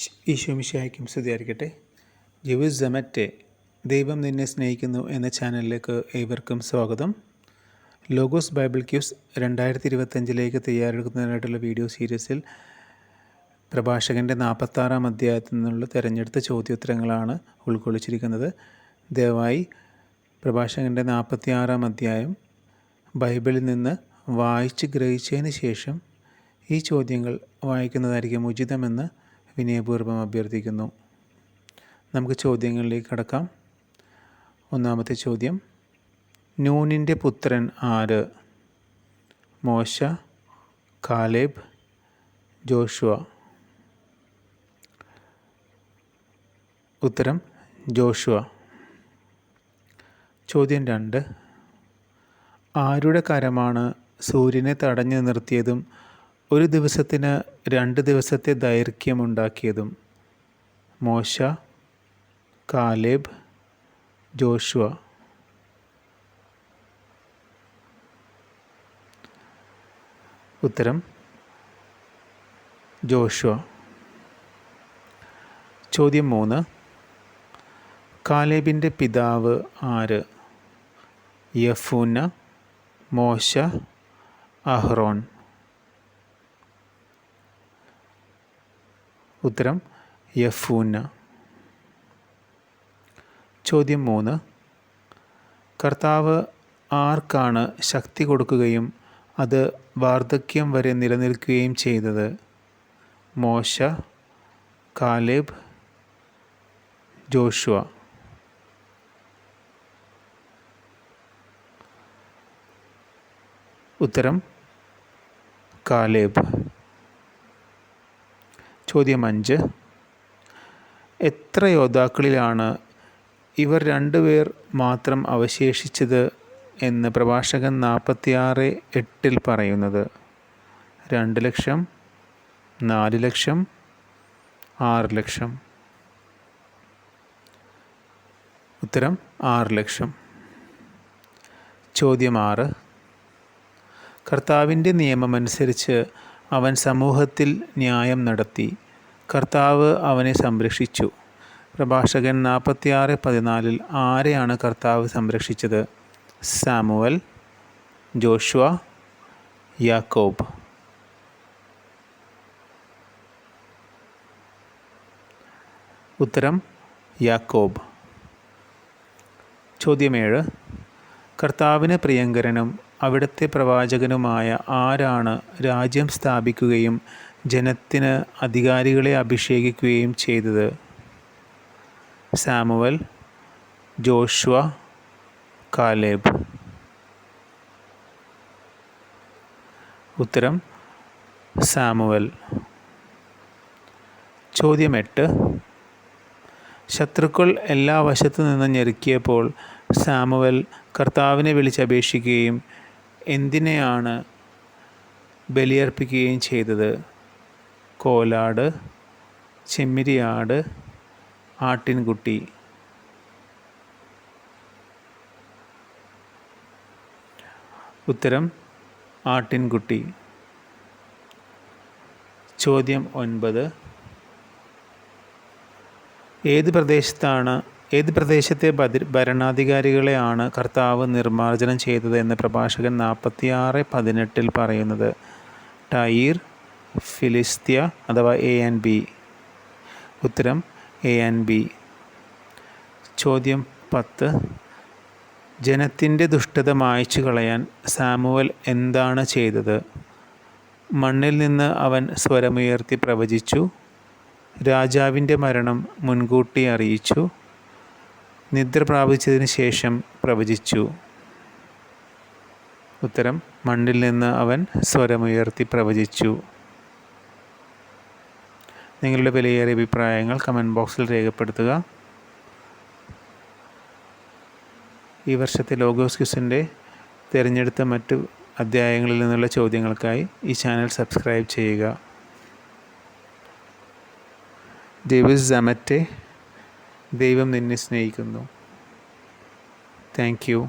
ഈശോമിശിഹായ്ക്കും സ്തുതിയായിരിക്കട്ടെ. ജെവിസ് ജമറ്റെ ദൈവം നിന്നെ സ്നേഹിക്കുന്നു എന്ന ചാനലിലേക്ക് ഏവർക്കും സ്വാഗതം. ലോഗോസ് ബൈബിൾ ക്യൂസ് രണ്ടായിരത്തി ഇരുപത്തഞ്ചിലേക്ക് തയ്യാറെടുക്കുന്നതിനായിട്ടുള്ള വീഡിയോ സീരീസിൽ പ്രഭാഷകന്റെ നാൽപ്പത്താറാം അധ്യായത്തിൽ നിന്നുള്ള തിരഞ്ഞെടുത്ത ചോദ്യോത്തരങ്ങളാണ് ഉൾക്കൊള്ളിച്ചിരിക്കുന്നത്. ദയവായി പ്രഭാഷകന്റെ നാൽപ്പത്തിയാറാം അധ്യായം ബൈബിളിൽ നിന്ന് വായിച്ച് ഗ്രഹിച്ചതിന് ശേഷം ഈ ചോദ്യങ്ങൾ വായിക്കുന്നതായിരിക്കും ഉചിതമെന്ന് വിനയപൂർവം അഭ്യർത്ഥിക്കുന്നു. നമുക്ക് ചോദ്യങ്ങളിലേക്ക് കടക്കാം. ഒന്നാമത്തെ ചോദ്യം. നൂനിന്റെ പുത്രൻ ആര്? മോശ കാലേബ് ജോഷുവ. ഉത്തരം ജോഷുവ. ചോദ്യം രണ്ട്. ആരുടെ കരമാണ് സൂര്യനെ തടഞ്ഞു നിർത്തിയതും ഒരു ദിവസത്തിന് രണ്ട് ദിവസത്തെ ദൈർഘ്യമുണ്ടാക്കിയതും മോശ കാലേബ് ജോഷുവ. ഉത്തരം ജോഷുവ. ചോദ്യം മൂന്ന്. കാലേബിന്റെ പിതാവ് ആര്? യഫൂന മോശ അഹ്റോൺ ഉത്തരം യഫൂന ചോദ്യം മൂന്ന്. കർത്താവ് ആർക്കാണ് ശക്തി കൊടുക്കുകയും അത് വാർദ്ധക്യം വരെ നിലനിൽക്കുകയും ചെയ്തത്? മോശ കാലേബ് ജോഷുവ. ഉത്തരം കാലേബ്. ചോദ്യം അഞ്ച്. എത്ര യോദ്ധാക്കളിലാണ് ഇവർ രണ്ടുപേർ മാത്രം അവശേഷിച്ചത് എന്ന് പ്രഭാഷകൻ നാൽപ്പത്തിയാറ് എട്ടിൽ പറയുന്നത്? രണ്ട് ലക്ഷം നാല് ലക്ഷം ആറ് ലക്ഷം. ഉത്തരം ആറ് ലക്ഷം. ചോദ്യം ആറ്. കർത്താവിന്റെ നിയമമനുസരിച്ച് അവൻ സമൂഹത്തിൽ ന്യായം നടത്തി. കർത്താവ് അവനെ സംരക്ഷിച്ചു. പ്രഭാഷകൻ നാൽപ്പത്തിയാറ് പതിനാലിൽ ആരെയാണ് കർത്താവ് സംരക്ഷിച്ചത്? സാമുവൽ ജോഷുവ യാക്കോബ്. ഉത്തരം യാക്കോബ്. ചോദ്യമേഴ് കർത്താവിന് പ്രിയങ്കരനും അവിടുത്തെ പ്രവാചകനുമായ ആരാണ് രാജ്യം സ്ഥാപിക്കുകയും ജനത്തിന് അധികാരികളെ അഭിഷേകിക്കുകയും ചെയ്തത്? Samuel Joshua Caleb. ഉത്തരം സാമുവൽ. ചോദ്യം എട്ട്. ശത്രുക്കൾ എല്ലാ വശത്തു നിന്നും ഞെരുക്കിയപ്പോൾ സാമുവൽ കർത്താവിനെ വിളിച്ചപേക്ഷിക്കുകയും എന്തിനെയാണ് ബലിയർപ്പിക്കുകയും ചെയ്തത്? കോലാട് ചെമ്മിരിയാട് ആട്ടിൻകുട്ടി. ഉത്തരം ആട്ടിൻകുട്ടി. ചോദ്യം ഒൻപത്. ഏത് പ്രദേശത്താണ് ഏത് പ്രദേശത്തെ ഭരണാധികാരികളെയാണ് കർത്താവ് നിർമ്മാർജനം ചെയ്തത് എന്ന് പ്രഭാഷകൻ നാൽപ്പത്തിയാറ് പതിനെട്ടിൽ പറയുന്നത്? ടൈർ ഫിലിസ്ത്യ അഥവാ എ ആൻഡ് ബി? ഉത്തരം എ ആൻഡ് ബി. ചോദ്യം പത്ത്. ജനത്തിന്റെ ദുഷ്ടത മായ്ച്ചു കളയാൻ സാമുവൽ എന്താണ് ചെയ്തത്? മണ്ണിൽ നിന്ന് അവൻ സ്വരമുയർത്തി പ്രവചിച്ചു. രാജാവിന്റെ മരണം മുൻകൂട്ടി അറിയിച്ചു. നിദ്ര പ്രാപിച്ചതിന് ശേഷം പ്രവചിച്ചു. ഉത്തരം മണ്ണിൽ നിന്ന് അവൻ സ്വരമുയർത്തി പ്രവചിച്ചു. നിങ്ങളുടെ വിലയേറിയ അഭിപ്രായങ്ങൾ കമന്റ് ബോക്സിൽ രേഖപ്പെടുത്തുക. ഈ വർഷത്തെ ലോഗോസ് ക്യൂസിന്റെ തിരഞ്ഞെടുത്ത മറ്റ് അധ്യായങ്ങളിൽ നിന്നുള്ള ചോദ്യങ്ങൾക്കായി ഈ ചാനൽ സബ്സ്ക്രൈബ് ചെയ്യുക. ഡേവിസ് ജമറ്റെ ദൈവം നിന്നെ സ്നേഹിക്കുന്നു. Thank you